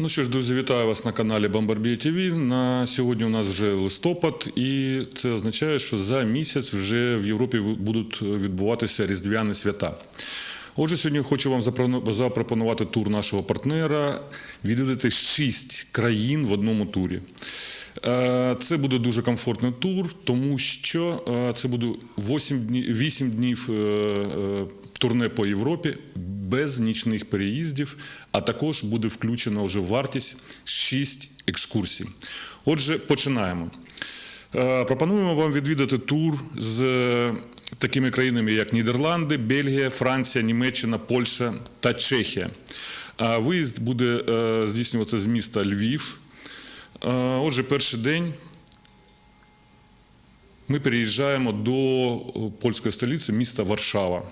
Ну що ж, друзі, вітаю вас на каналі Бомбарбія ТВ. На сьогодні у нас вже листопад, і це означає, що за місяць вже в Європі будуть відбуватися різдвяні свята. Отже, сьогодні хочу вам запропонувати тур нашого партнера, відвідати шість країн в одному турі. Е, Це буде дуже комфортний тур, тому що е, це буде 8 днів, 8 днів е, е, турне по Європі без нічних переїздів, а також буде включена вже вартість 6 екскурсій. Отже, починаємо. Е, Пропонуємо вам відвідати тур з е, такими країнами, як Нідерланди, Бельгія, Франція, Німеччина, Польща та Чехія. Виїзд буде е, здійснюватися з міста Львів. Е, Отже, перший день ми переїжджаємо до е, польської столиці міста Варшава.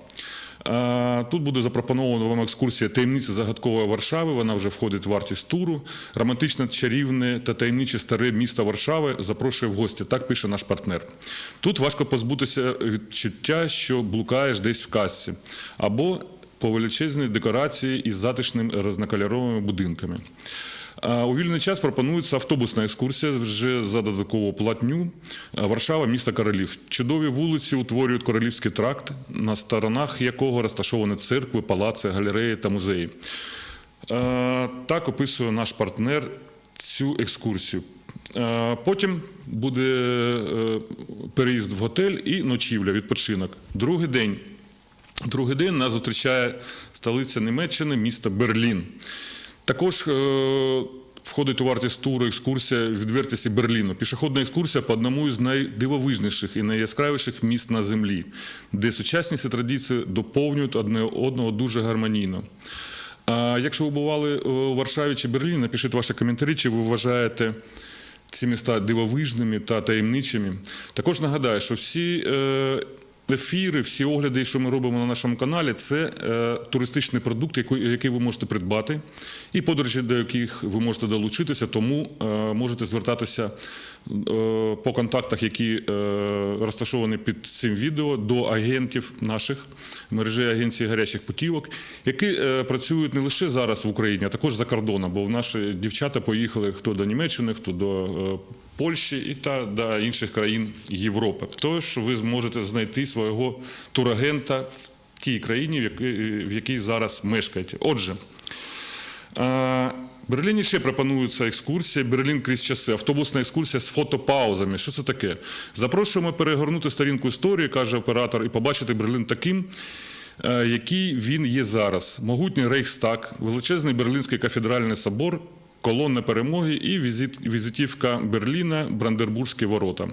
Е, Тут буде запропонована вам екскурсія таємниці загадкової Варшави. Вона вже входить в вартість туру. Романтичне, чарівне та таємниче старе місто Варшави запрошує в гості. Так пише наш партнер. Тут важко позбутися відчуття, що блукаєш десь в касці, або по величезній декорації із затишними різнокольоровими будинками. У вільний час пропонується автобусна екскурсія вже за додаткову платню. Варшава, місто королів. Чудові вулиці утворюють королівський тракт, на сторонах якого розташовані церкви, палаци, галереї та музеї. Так описує наш партнер цю екскурсію. Потім буде е, переїзд в готель і ночівля, відпочинок. Другий день. Другий день нас зустрічає столиця Німеччини, місто Берлін. Також е, входить у вартість туру екскурсія відвертості Берліну. Пішохідна екскурсія по одному із найдивовижніших і найяскравіших міст на землі, де сучасність і традиції доповнюють одне одного дуже гармонійно. А якщо ви бували е, у Варшаві чи Берліні, напишіть ваші коментарі, чи ви вважаєте ці міста дивовижними та таємничими. Також нагадаю, що всі е, ефіри, всі огляди, що ми робимо на нашому каналі, це е, туристичний продукт, який, ви можете придбати, і подорожі, до яких ви можете долучитися, тому е, можете звертатися е, по контактах, які розташовані під цим відео, до агентів наших мережі агенції гарячих путівок, які працюють не лише зараз в Україні, а також за кордоном, бо в наші дівчата поїхали хто до Німеччини, хто до Польщі і та до інших країн Європи. Тож ви зможете знайти свого турагента в тій країні, в якій, зараз мешкаєте. Отже. в Берліні ще пропонується екскурсія Берлін крізь часи, автобусна екскурсія з фотопаузами. Що це таке? Запрошуємо перегорнути сторінку історії, каже оператор, і побачити Берлін таким, який він є зараз. Могутній Рейхстаг, величезний Берлінський кафедральний собор, колонна перемоги і візит, візитівка Берліна, Брандербурзькі ворота.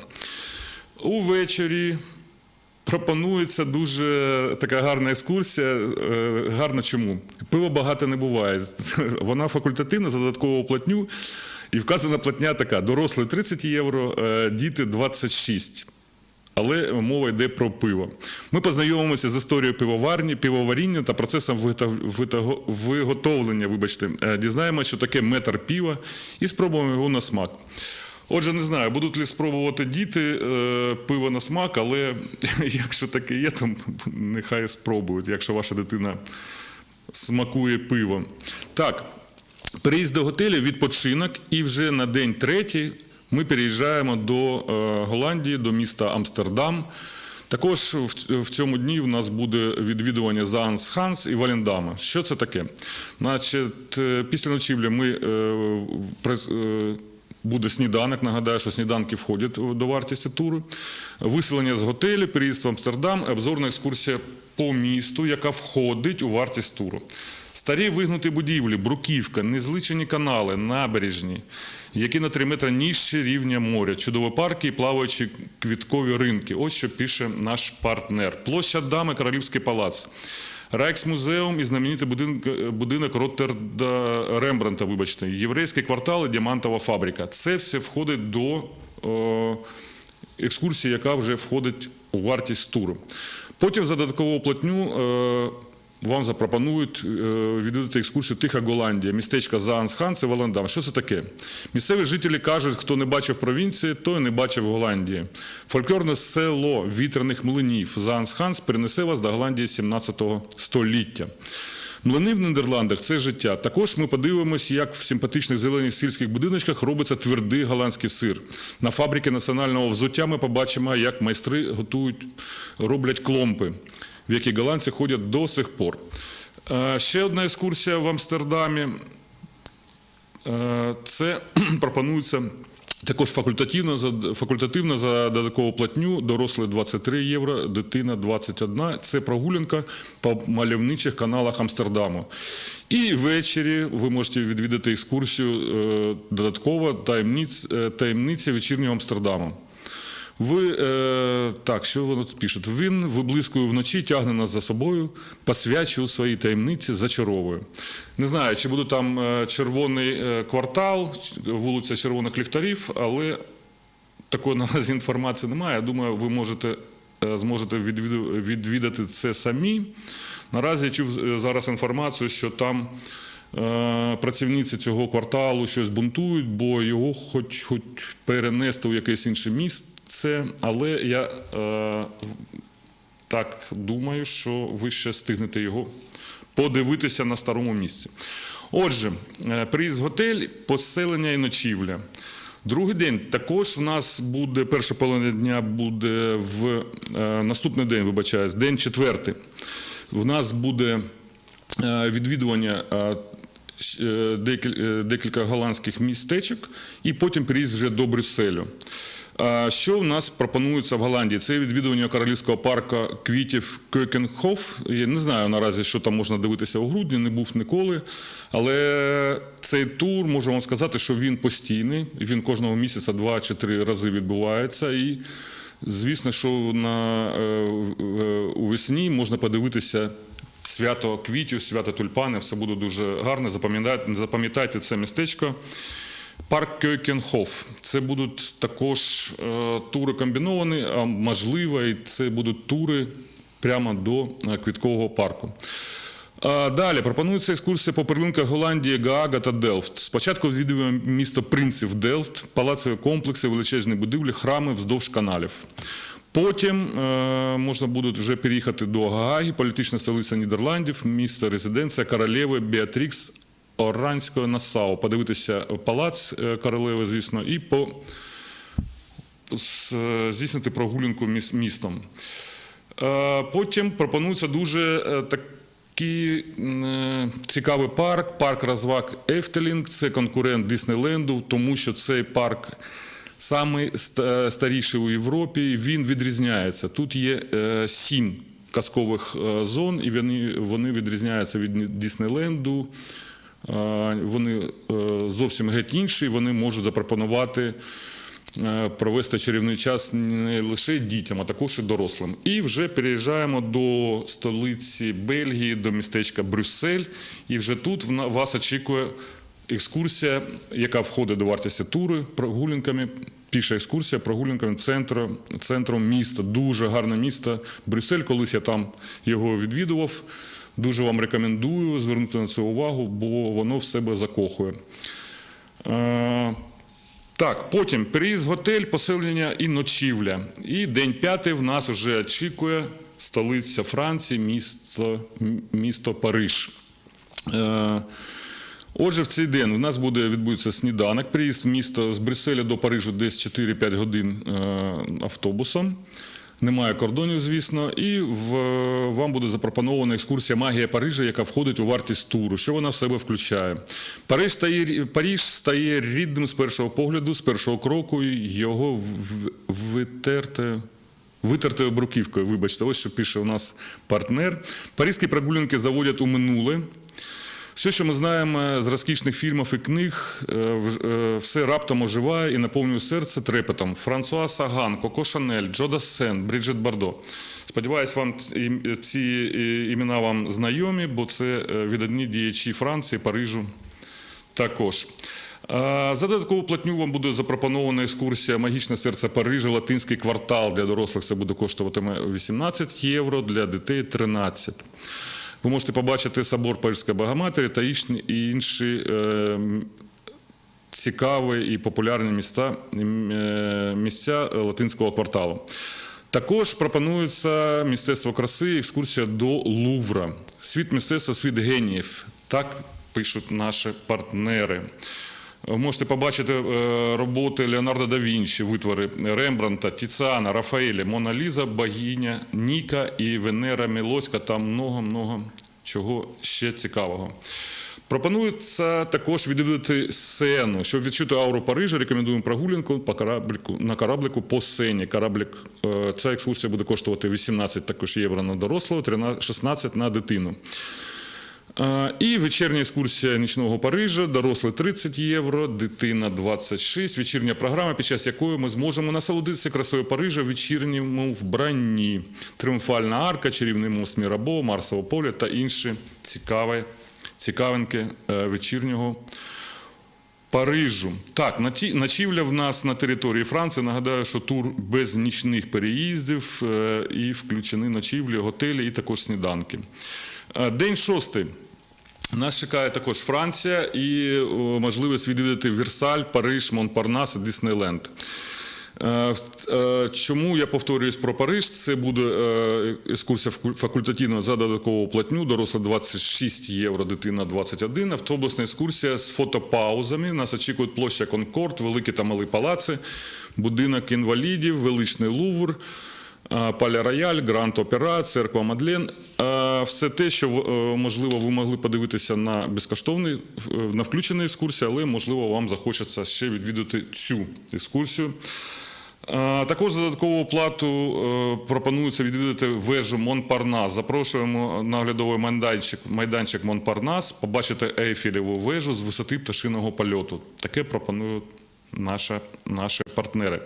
Увечері пропонується дуже така гарна екскурсія. Е, Гарна чому? Пиво багато не буває. Вона факультативна за додаткову платню. І вказана платня така: дорослі 30 євро, е, діти 26. Але мова йде про пиво. Ми познайомимося з історією пивоварні, пивоваріння та процесом виготовлення. Вибачте, Е, дізнаємося, що таке метр пива, і спробуємо його на смак. Отже, не знаю, будуть ли спробувати діти е, пиво на смак, але якщо таке є, то нехай спробують, якщо ваша дитина смакує пиво. Так, переїзд до готелю, відпочинок, і вже на день третій ми переїжджаємо до е, Голландії, до міста Амстердам. Також в, цьому дні в нас буде відвідування Заанс Ханс і Валендама. Що це таке? Значить, е, після ночівлі ми е, Буде сніданок. Нагадаю, що сніданки входять до вартості туру. Виселення з готелю, переїзд в Амстердам, обзорна екскурсія по місту, яка входить у вартість туру. Старі вигнуті будівлі, бруківка, незличені канали, набережні, які на 3 метри нижче рівня моря, чудові парки і плаваючі квіткові ринки. Ось що пише наш партнер. Площа Дами, Королівський палац. Райксмузеум і знаменитий будинок, будинок Роттерда Рембранта, вибачте, єврейський квартал діамантова фабрика. Це все входить до о, екскурсії, яка вже входить у вартість туру. Потім за додаткову платню е, вам запропонують е, відвідати екскурсію Тиха Голландія, містечко Заансханс і Волендам. Що це таке? Місцеві жителі кажуть, хто не бачив провінції, той не бачив Голландії. Фольклорне село вітряних млинів Заансханс перенесе вас до Голландії 17 століття. Млини в Нідерландах це життя. Також ми подивимося, як в симпатичних зелених сільських будиночках робиться твердий голландський сир. На фабриці національного взуття ми побачимо, як майстри готують, роблять кломпи, в які голландці ходять до сих пор. Е, Ще одна екскурсія в Амстердамі. Е, Це пропонується також факультативно за, факультативно за додаткову платню, дорослі 23 євро, дитина 21. Це прогулянка по мальовничих каналах Амстердаму. І ввечері ви можете відвідати екскурсію е, додатково таємниця вечірнього Амстердаму. Ви так, що воно тут пишуть? Він виблискує вночі, тягне нас за собою, посвячує свої таємниці, зачаровує. Не знаю, чи буде там е, червоний е, квартал, вулиця червоних ліхтарів, але такої наразі інформації немає. Я думаю, ви можете е, зможете відвідати це самі. Наразі я чув зараз інформацію, що там працівниці цього кварталу щось бунтують, бо його хоч, хоч перенести у якесь інше місце. Але я е, так думаю, що ви ще стигнете його подивитися на старому місці. Отже, е, приїзд в готель, поселення і ночівля. Другий день також в нас буде, перша половина дня буде в е, наступний день, вибачаюсь, день четвертий. В нас буде е, відвідування е, е, е, декілька голландських містечок, і потім приїзд вже до Брюсселю. Що в нас пропонується в Голландії? Це відвідування королівського парку квітів Кёкенхоф. Я не знаю наразі, що там можна дивитися у грудні, не був ніколи. Але цей тур, можу вам сказати, що він постійний. Він кожного місяця два чи три рази відбувається. І звісно, що на, е, е, у весні можна подивитися свято квітів, свято тюльпани. Все буде дуже гарно. Запам'ятайте, запам'ятайте це містечко. Парк Кьойкенхоф. Це будуть також е, тури комбіновані, а можливо, і це будуть тури прямо до е, квіткового парку. А Далі пропонується екскурсія по перлинках Голландії, Гаага та Делфт. Спочатку відвідуємо місто принців Делфт, палацові комплекси, величезні будівлі, храми вздовж каналів. Потім е, можна буде вже переїхати до Гааги, політична столиця Нідерландів, місто резиденція королеви Біатрікс Оранської Нассау. Подивитися палац е, королеви, звісно, і по здійснити прогулянку містом. Е, Потім пропонується дуже е, такий цікавий парк, парк розваг Ефтелінг. Це конкурент Діснейленду, тому що цей парк самий старіший у Європі. Він відрізняється. Тут є сім казкових зон, і вони відрізняються від Діснейленду. Вони е, зовсім геть інші, вони можуть запропонувати е, провести чарівний час не лише дітям, а також і дорослим. І вже переїжджаємо до столиці Бельгії, до містечка Брюссель. І вже тут вас очікує екскурсія, яка входить до вартості тури прогулянками. Піша екскурсія прогулянками центру, центром міста. Дуже гарне місто. Брюссель, колись я там його відвідував. Дуже вам рекомендую звернути на це увагу, бо воно в себе закохує. Е, так, потім переїзд в готель, поселення і ночівля. І день п'ятий в нас вже очікує столиця Франції, місто, місто Париж. Е, Отже, в цей день у нас буде відбудеться сніданок, приїзд в місто з Брюсселя до Парижу десь 4-5 годин е, автобусом. Немає кордонів, звісно, і в, вам буде запропонована екскурсія Магія Парижа, яка входить у вартість туру. Що вона в себе включає? Париж стає, Париж стає рідним з першого погляду, з першого кроку, його витерте. Витертою бруківкою, вибачте, ось що пише у нас партнер. Паризькі прогулянки заводять у минуле. Все, що ми знаємо з розкішних фільмів і книг, е, е, все раптом оживає і наповнює серце трепетом. Франсуа Саган, Коко Шанель, Джо Дассен, Бріджит Бардо. Сподіваюсь, вам ці- імена вам знайомі, бо це е, віддані діячі Франції, Парижу також. За додаткову платню вам буде запропонована екскурсія Магічне серце Парижа, латинський квартал для дорослих це буде коштуватиме 18 євро, для дітей 13. Ви можете побачити собор Парижської Богоматері та інші- е, цікаві і популярні міста, е, місця латинського кварталу. Також пропонується мистецтво краси, екскурсія до Лувра. Світ мистецтва, світ геніїв. Так пишуть наші партнери. Ви Можете побачити е, роботи Леонардо да Вінчі, витвори Рембранта, Тіціана, Рафаеля, Мона Ліза, Богиня, Ніка і Венера Мілоцька та много-много чого ще цікавого. Пропонується також відвідати сцену. Щоб відчути ауру Парижа, рекомендуємо прогулянку по кораблику, на кораблику по сцені. Кораблик, е, ця екскурсія буде коштувати 18 також євро на дорослого, 13 16 на дитину. І вечірня екскурсія нічного Парижа, дорослий 30 євро, дитина 26. Вечірня програма, під час якої ми зможемо насолодитися красою Парижа в вечірньому вбранні. Тріумфальна арка, чарівний мост Мірабо, Марсове поле та інші цікаві, цікавинки е, вечірнього Парижу. Так, ночівля в нас на території Франції. Нагадаю, що тур без нічних переїздів е, і включені ночівлі, готелі і також сніданки. Е, День шостий. Нас чекає також Франція і можливість відвідати Версаль, Париж, Монпарнас і Диснейленд. Е, е, Чому я повторююсь про Париж? Це буде е, екскурсія факу- факультативна за додаткову платню, доросла 26 євро, дитина 21. Автобусна екскурсія з фотопаузами. Нас очікують площа Конкорд, великі та малі палаци, будинок інвалідів, величний Лувр. Е, Паля Рояль, Гранд Опера, Церква Мадлен. Е, Все те, що е, можливо ви могли подивитися на безкоштовний, на включений екскурсії, але можливо вам захочеться ще відвідати цю екскурсію. Також додаткову плату пропонується відвідати вежу Монпарнас. Запрошуємо на оглядовий майданчик, майданчик Монпарнас, побачити Ейфелеву вежу з висоти пташиного польоту. Таке пропонують наші, наші партнери.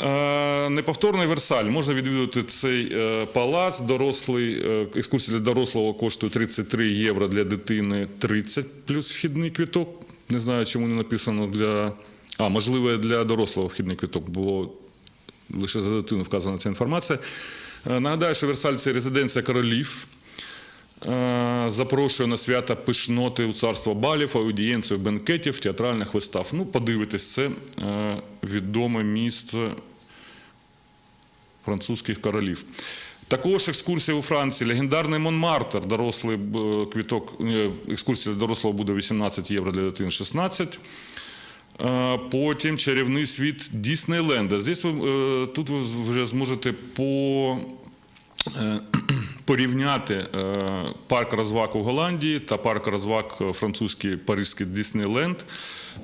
Е, Неповторний Версаль. Можна відвідати цей е, палац. Дорослий, е, екскурсія для дорослого коштує 33 євро для дитини, 30 плюс вхідний квіток. Не знаю, чому не написано для. А, можливо, для дорослого вхідний квіток, бо лише за дитину вказана ця інформація. Нагадаю, що Версаль це резиденція королів. Е, Запрошує на свята пишноти у царство балів, аудієнців, бенкетів, театральних вистав. Ну, подивитись, це е, відоме місто французьких королів. Також екскурсія у Франції. Легендарний Монмартр, дорослий е, квіток, екскурсія для дорослого буде 18 євро, для дитини 16. Е, Потім чарівний світ Діснейленда. Здесь ви, тут ви вже зможете по, порівняти е, парк розваг у Голландії та парк розваг е, французький Паризький Діснейленд.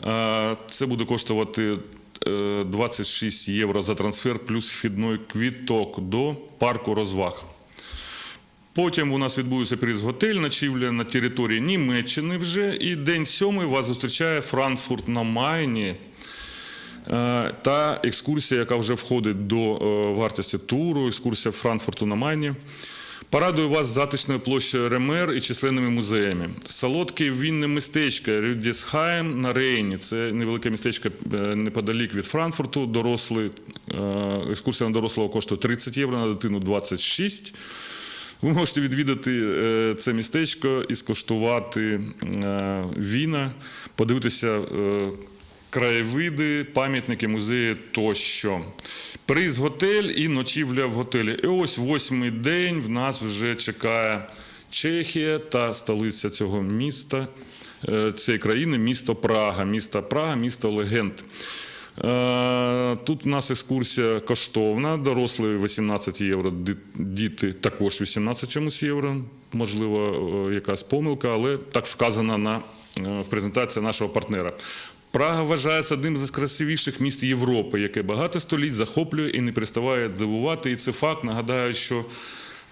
Е, Це буде коштувати е, 26 євро за трансфер плюс вхідний квіток до парку розваг. Потім у нас відбудеться приз-готель, ночівля на території Німеччини вже. І день сьомий вас зустрічає Франкфурт на Майні. Е, Та екскурсія, яка вже входить до е, вартості туру, екскурсія Франкфурту на Майні. Порадую вас затишною площею Ремер і численними музеями. Солодке вінне містечко Рюдісхайм на Рейні. Це невелике містечко е, неподалік від Франкфурту. Дорослий, е, екскурсія на дорослого коштує 30 євро, на дитину 26. Ви можете відвідати е, це містечко і скуштувати віна, подивитися краєвиди, пам'ятники, музеї тощо. Приз готель і ночівля в готелі. І ось восьмий день в нас вже чекає Чехія та столиця цього міста, е, цієї країни, місто Прага. Місто Прага, місто легенд. Е, Тут у нас екскурсія коштовна, дорослі 18 євро, діти також 18 чомусь євро. Можливо, е, якась помилка, але так вказано на в презентації нашого партнера. Прага вважається одним з красивіших міст Європи, яке багато століть захоплює і не переставає дивувати. І це факт. Нагадаю, що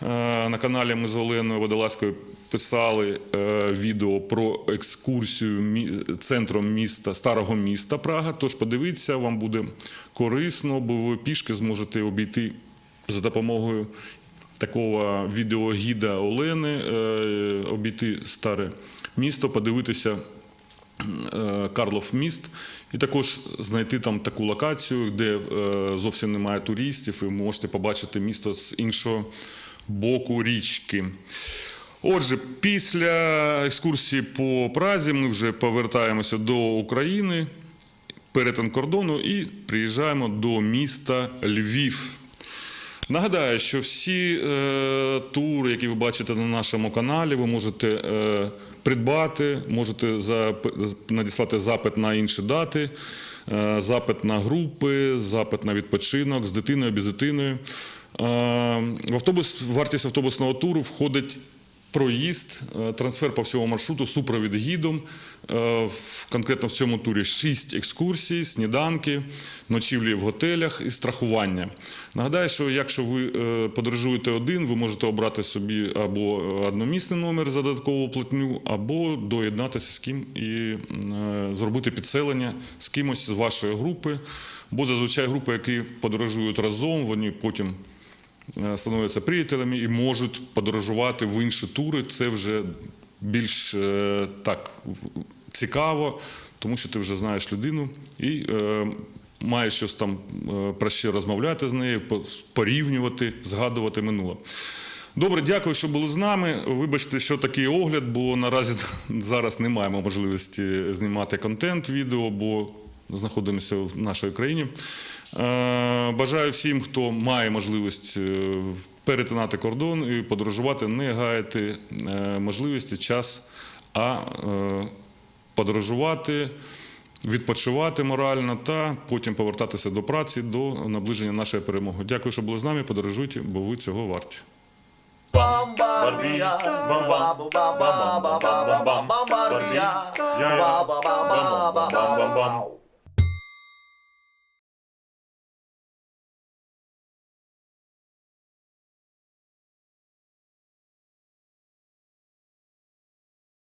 Е, На каналі ми з Оленою Водолазькою писали е, відео про екскурсію центром міста, старого міста Прага. Тож подивіться, вам буде корисно, бо ви пішки зможете обійти за допомогою такого відеогіда Олени, е, обійти старе місто, подивитися Карлов міст, і також знайти там таку локацію, де е, зовсім немає туристів, і ви можете побачити місто з іншого боку річки. Отже, після екскурсії по Празі ми вже повертаємося до України, перетин кордону і приїжджаємо до міста Львів. Нагадаю, що всі е, тури, які ви бачите на нашому каналі, ви можете е, придбати, можете надіслати запит на інші дати, е, запит на групи, запит на відпочинок з дитиною, без дитиною. Е, в автобус, вартість автобусного туру входить проїзд, е, трансфер по всьому маршруту, супровід гідом. Е, Конкретно в цьому турі 6 екскурсій, сніданки, ночівлі в готелях і страхування. Нагадаю, що якщо ви е, подорожуєте один, ви можете обрати собі або одномісний номер за додаткову платню, або доєднатися з ким і зробити підселення з кимось з вашої групи. Бо зазвичай групи, які подорожують разом, вони потім становляться приятелями і можуть подорожувати в інші тури. Це вже більш е, так цікаво, тому що ти вже знаєш людину і е, маєш щось там е, про що розмовляти з нею, порівнювати, згадувати минуле. Добре, дякую, що були з нами. Вибачте, що такий огляд, бо наразі зараз не маємо можливості знімати контент відео, бо знаходимося в нашій країні. Е, Бажаю всім, хто має можливість е, перетинати кордон і подорожувати, не гаяти е, можливості, час, а подорожувати, відпочивати морально та потім повертатися до праці до наближення нашої перемоги. Дякую, що були з нами. Подорожуйте, бо ви цього варті. Barbie, bam bam, bam bam bam bam bam bam, Barbie, yeah, yeah, bam bam bam bam bam bam.